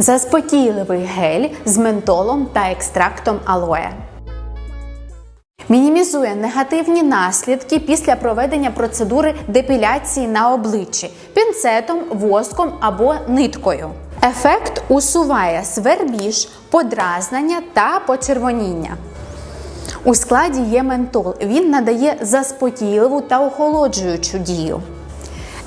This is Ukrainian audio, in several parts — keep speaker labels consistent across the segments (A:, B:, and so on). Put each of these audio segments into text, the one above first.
A: Заспокійливий гель з ментолом та екстрактом алоє. Мінімізує негативні наслідки після проведення процедури депіляції на обличчі пінцетом, воском або ниткою. Ефект усуває свербіж, подразнення та почервоніння. У складі є ментол. Він надає заспокійливу та охолоджуючу дію.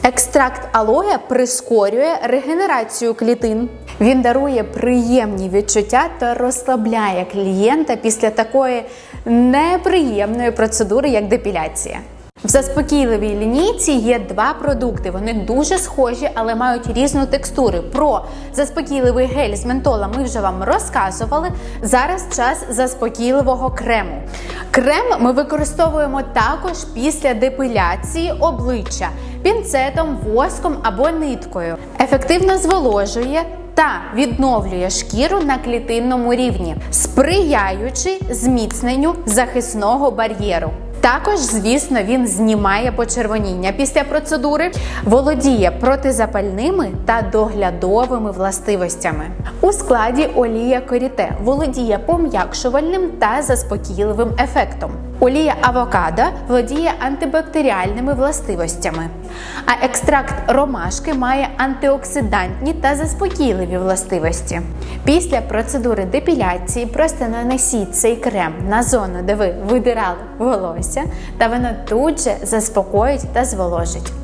A: Екстракт алоє прискорює регенерацію клітин. Він дарує приємні відчуття та розслабляє клієнта після такої неприємної процедури, як депіляція. В заспокійливій лінійці є два продукти. Вони дуже схожі, але мають різну текстуру. Про заспокійливий гель з ментола ми вже вам розказували. Зараз час заспокійливого крему. Крем ми використовуємо також після депиляції обличчя пінцетом, воском або ниткою. Ефективно зволожує та відновлює шкіру на клітинному рівні, сприяючи зміцненню захисного бар'єру. Також, звісно, він знімає почервоніння після процедури, володіє протизапальними та доглядовими властивостями. У складі олія коріте володіє пом'якшувальним та заспокійливим ефектом. Олія авокадо володіє антибактеріальними властивостями, а екстракт ромашки має антиоксидантні та заспокійливі властивості. Після процедури депіляції просто нанесіть цей крем на зону, де ви видирали волосся, та воно тут же заспокоїть та зволожить.